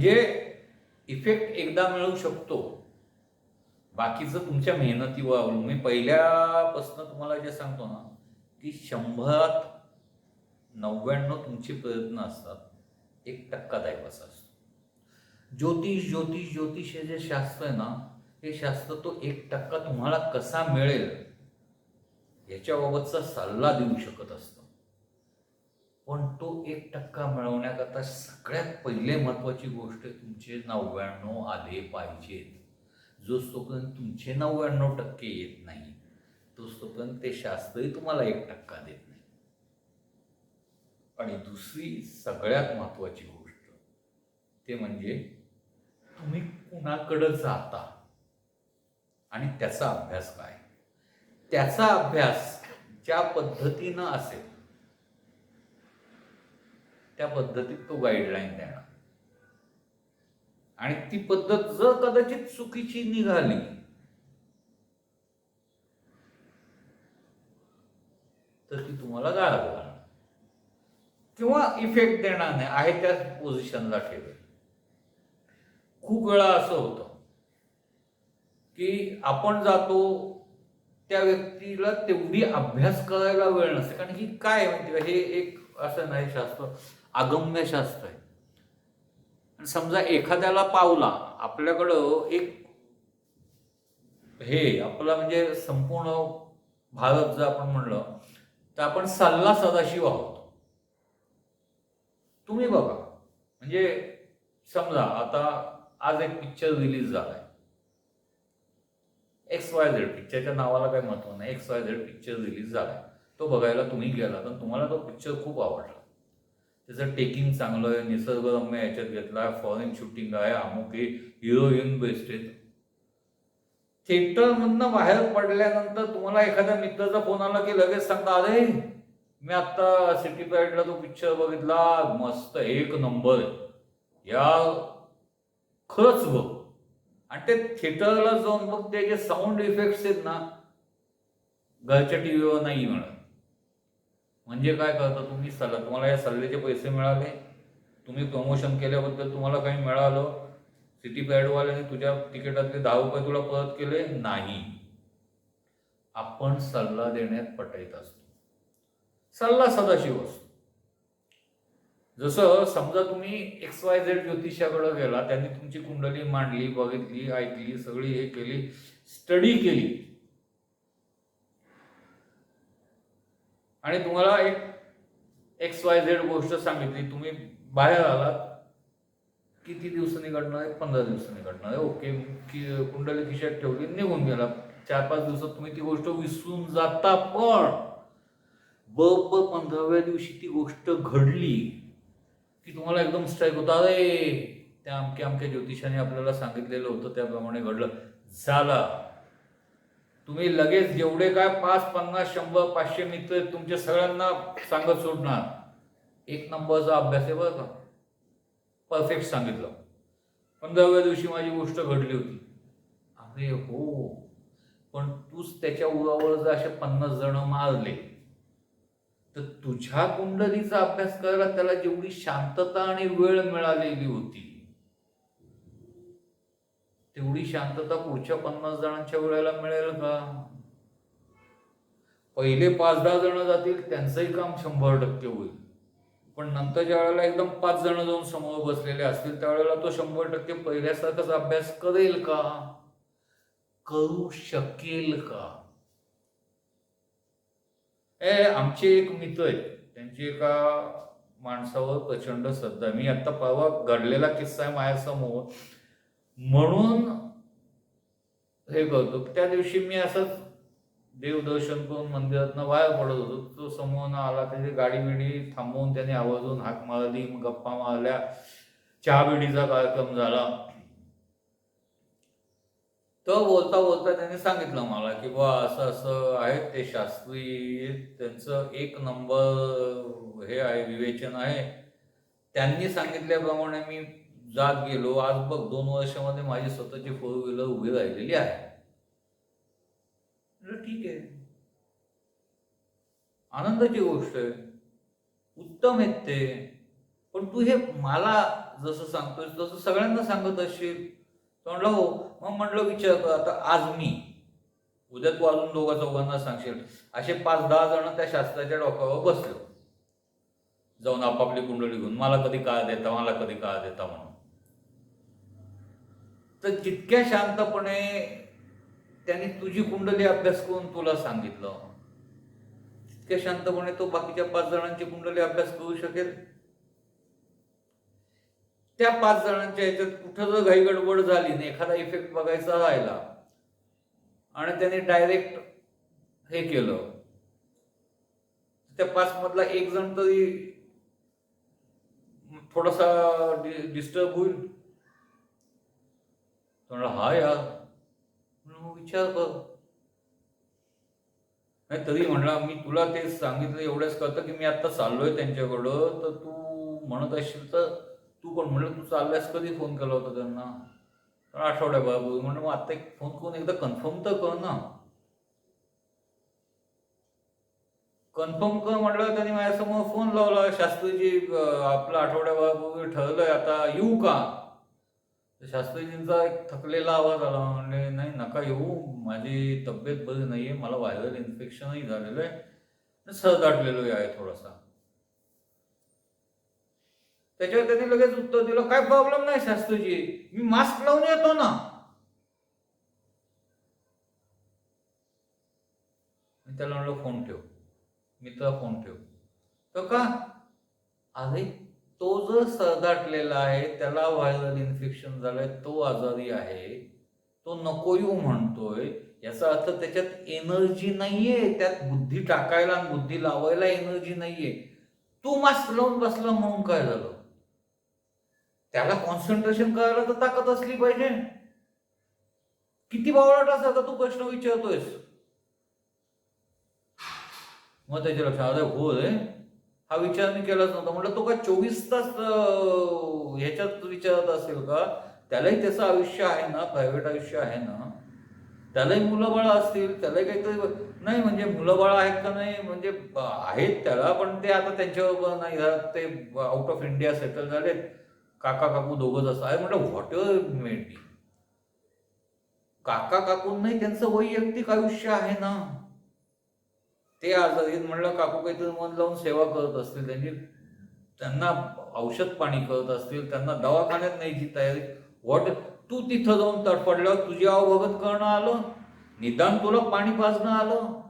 म्हणजे इफेक्ट एकदा मिळू शकतो. बाकीचं तुमच्या मेहनतीवर अवलंबून. मी पहिल्यापासून तुम्हाला जे सांगतो ना की शंभरात नव्याण्णव तुमचे प्रयत्न असतात एक टक्का दैवाचा असतो. ज्योतिष ज्योतिष ज्योतिष हे जे शास्त्र आहे ना हे शास्त्र तो एक टक्का तुम्हाला कसा मिळेल याच्याबाबतचा सल्ला देऊ शकत असतो. पण तो एक टक्का मिळवण्याकरता सगळ्यात पहिले महत्वाची गोष्ट तुमचे नव्याण्णव आले पाहिजेत. जो तुमचे नव्याण्णव टक्के येत नाही. तोच तोपर्यंत ते शास्त्रही तुम्हाला एक टक्का देत नाही. आणि दुसरी सगळ्यात महत्वाची गोष्ट ते म्हणजे तुम्ही कुणाकडं जाता आणि त्याचा अभ्यास काय? त्याचा अभ्यास ज्या पद्धतीनं असेल त्या पद्धतीत तो गाईडलाईन देणार. आणि ती पद्धत जर कदाचित चुकीची निघाली तर ती तुम्हाला गाळा लागणार किंवा इफेक्ट देणार नाही आहे त्याच पोझिशनला ठेवेल. खूप वेळा असं होतं की आपण जातो त्या व्यक्तीला तेवढी अभ्यास करायला वेळ नसते कारण की काय म्हणते माहिती हे एक असं नाही शास्त्र. अगम्य शास्त्र आहे. आणि समजा एखाद्याला पावला आपल्याकडं एक हे आपला म्हणजे संपूर्ण भारत जर आपण म्हणलं तर आपण सल्ला सदाशिव आहोत. तुम्ही बघा. म्हणजे समजा आता आज एक पिक्चर रिलीज झालाय. एक्स वाय झेड पिक्चरच्या नावाला काही महत्त्व नाही. X Y Z picture release झालाय. तो बघायला तुम्ही गेला तर तुम्हाला तो पिक्चर खूप आवडला. त्याचं टेकिंग चांगलं आहे निसर्गरम्य याच्यात घेतला आहे फॉरेन शूटिंग आहे अमुक आहे हिरोईन बेस्ट आहेत थिएटरमधनं बाहेर पडल्यानंतर तुम्हाला एखाद्या मित्राचा फोन आला की लगेच सांगता अरे मी आता सिटी पॅडला तो पिक्चर बघितला मस्त एक नंबर आहे. या खरंच बघ. आणि ते थिएटरला जाऊन बघ ते जे साऊंड इफेक्ट्स आहेत ना घरच्या टीव्हीवर नाही मिळत. म्हणजे काय करता तुम्ही? सल्ला तुम्हाला या सल्ल्याचे पैसे मिळाले. तुम्ही प्रमोशन केल्याबद्दल तुम्हाला काही मिळालं. सिटी पॅडवाल्याने तुझ्या तिकिटातले दहा रुपये तुला परत केले? नाही. आपण सल्ला देण्यात पटायत असतो. सल्ला सदाशिव असतो. जसं समजा तुम्ही एक्स वाय झेड ज्योतिषाकडे गेला त्यांनी तुमची कुंडली मांडली बघितली ऐकली सगळी हे केली स्टडी केली. आणि तुम्हाला एक एक्स वाय झेड गोष्ट सांगितली. तुम्ही बाहेर आलात. किती दिवसांनी घडणार आहे? पंधरा दिवसांनी घडणार आहे. ओके. की कुंडली खिशात ठेवली निघून गेला. चार पाच दिवसात तुम्ही ती गोष्ट विसरून जाता पण ब ब पंधराव्या दिवशी ती गोष्ट घडली की तुम्हाला एकदम स्ट्राईक होता. अरे त्या अमक्या अमक्या ज्योतिषाने आपल्याला सांगितलेलं होतं त्याप्रमाणे घडलं. झाला. तुम्ही लगेच जेवढे काय पाच पन्नास शंभर पाचशे मित्र तुमच्या सगळ्यांना सांगत सोडणार. एक नंबरचा अभ्यास आहे बरं का? परफेक्ट सांगितलं. पंधराव्या दिवशी माझी गोष्ट घडली होती. अरे हो. पण तूच त्याच्या उरावर जर असे पन्नास जण मारले तर तुझ्या कुंडलीचा अभ्यास करायला त्याला जेवढी शांतता आणि वेळ मिळालेली होती तेवढी शांतता पुढच्या पन्नास जणांच्या वेळेला मिळेल का? पहिले पाच दहा जण जातील त्यांचंही काम शंभर टक्के होईल. पण नंतरच्या वेळेला एकदम पाच जण जाऊन समोर बसलेले असतील त्यावेळेला तो शंभर टक्के पहिल्यासारखाच अभ्यास करेल का? करू शकेल का? ए आमचे एक मित्र आहेत. त्यांची एका माणसावर प्रचंड श्रद्धा मी आता परवा घडलेला किस्सा आहे माझ्यासमोर. म्हणून हे करतो. त्या दिवशी मी असंच देवदर्शन करून मंदिरातनं बाहेर पडत होतो. तो समोर आला त्याची गाडी बिडी थांबवून त्याने आवर्जून हाक मारली गप्पा मारल्या. चहा बिडीचा कार्यक्रम झाला. तर बोलता बोलता त्यांनी सांगितलं मला की बा असं असं आहेत ते शास्त्री. त्यांचं एक नंबर हे आहे विवेचन आहे. त्यांनी सांगितल्याप्रमाणे मी जात गेलो आज बघ दोन वर्षामध्ये माझी स्वतःची फोर व्हीलर उभी राहिलेली आहे. ठीक आहे. आनंदाची गोष्ट आहे. उत्तम आहेत ते. पण तू हे मला जसं सांगतोय तसं सगळ्यांना सांगत असशील. म्हणलं हो. मग म्हणलं विचार कर आता आज मी. उद्या तू अजून दोघा चौघांना सांगशील. असे पाच दहा जण त्या शास्त्राच्या डोक्यावर बसले जाऊन आपापली कुंडली घेऊन मला कधी काळ देता मला कधी काळ देता म्हणून. तर जितक्या शांतपणे त्यांनी तुझी कुंडली अभ्यास करून तुला सांगितलं तितक्या शांतपणे तो बाकीच्या पाच जणांची कुंडली अभ्यास करू शकेल? त्या पाच जणांच्या याच्यात कुठं जर घाई गडबड झाली नाही एखादा इफेक्ट बघायचा राहिला आणि त्याने डायरेक्ट हे केलं त्या पाच मधला एक जण तरी थोडासा डिस्टर्ब होईल? तो म्हणला हा. या मग विचार कर. नाही तरी म्हणला मी तुला तेच सांगितलं एवढंच करतं की मी आता चाललोय त्यांच्याकडं. तर तू म्हणत असशील तर तू पण म्हणलं तू चालल्यास कधी फोन केला होता त्यांना? तर आठवड्याबाब म्हणलं मग आता एक फोन करून एकदा कन्फर्म तर कर ना. कन्फर्म कर म्हटलं त्यांनी माझ्यासमोर फोन लावला. शास्त्रीजी आपलं आठवड्या ठरलंय आता येऊ का? तर शास्त्रीजींचा एक थकलेला आवाज आला म्हणले नाही नका येऊ माझी तब्येत बरी नाही आहे मला व्हायरल इन्फेक्शनही झालेलं आहे. सहदाटलेलो आहे थोडासा. त्याच्यावर त्यांनी लगेच उत्तर दिलं काय प्रॉब्लेम नाही शास्त्रीजी मी मास्क लावून येतो ना. मी त्याला म्हणलं फोन ठेव मित्रा फोन ठेव. तर का? अरे तो जर सरदाटलेला आहे त्याला व्हायरल इन्फेक्शन झालंय तो आजारी आहे तो नको येऊ म्हणतोय. याचा अर्थ त्याच्यात एनर्जी नाहीये त्यात बुद्धी टाकायला आणि बुद्धी लावायला एनर्जी नाहीये. तू मास्क लावून बसला म्हणून काय झालं? त्याला कॉन्सन्ट्रेशन करायला तर ताकद असली पाहिजे. किती बावळाट असा तू प्रश्न विचारतोयस. मग त्याच्या लक्षात अरे हो रे हा विचार मी केलाच नव्हता. म्हटलं तो काय चोवीस तास ह्याच्यात विचारत असेल का? त्यालाही त्याचं आयुष्य आहे ना प्रायव्हेट आयुष्य आहे ना. त्यालाही मुलंबाळ असतील त्यालाही काहीतरी नाही म्हणजे मुलं आहेत का नाही म्हणजे आहेत त्याला पण ते आता त्यांच्यावर नाही ते आउट ऑफ इंडिया सेटल झालेत. काका काकू दोघंच असं आहे. म्हटलं व्हॉट युअर मेट काका काकूंनाही त्यांचं वैयक्तिक आयुष्य आहे ना. ते आजारी म्हणलं काकू काहीतरी मन लावून सेवा करत असतील त्यांची त्यांना औषध पाणी करत असतील त्यांना दवाखान्यात न्यायची तयारी. वॉट तू तिथं जाऊन तडफडल्यावर तुझी आवभगत करणं आलं. निदान तुला पाणी पाजणं आलं.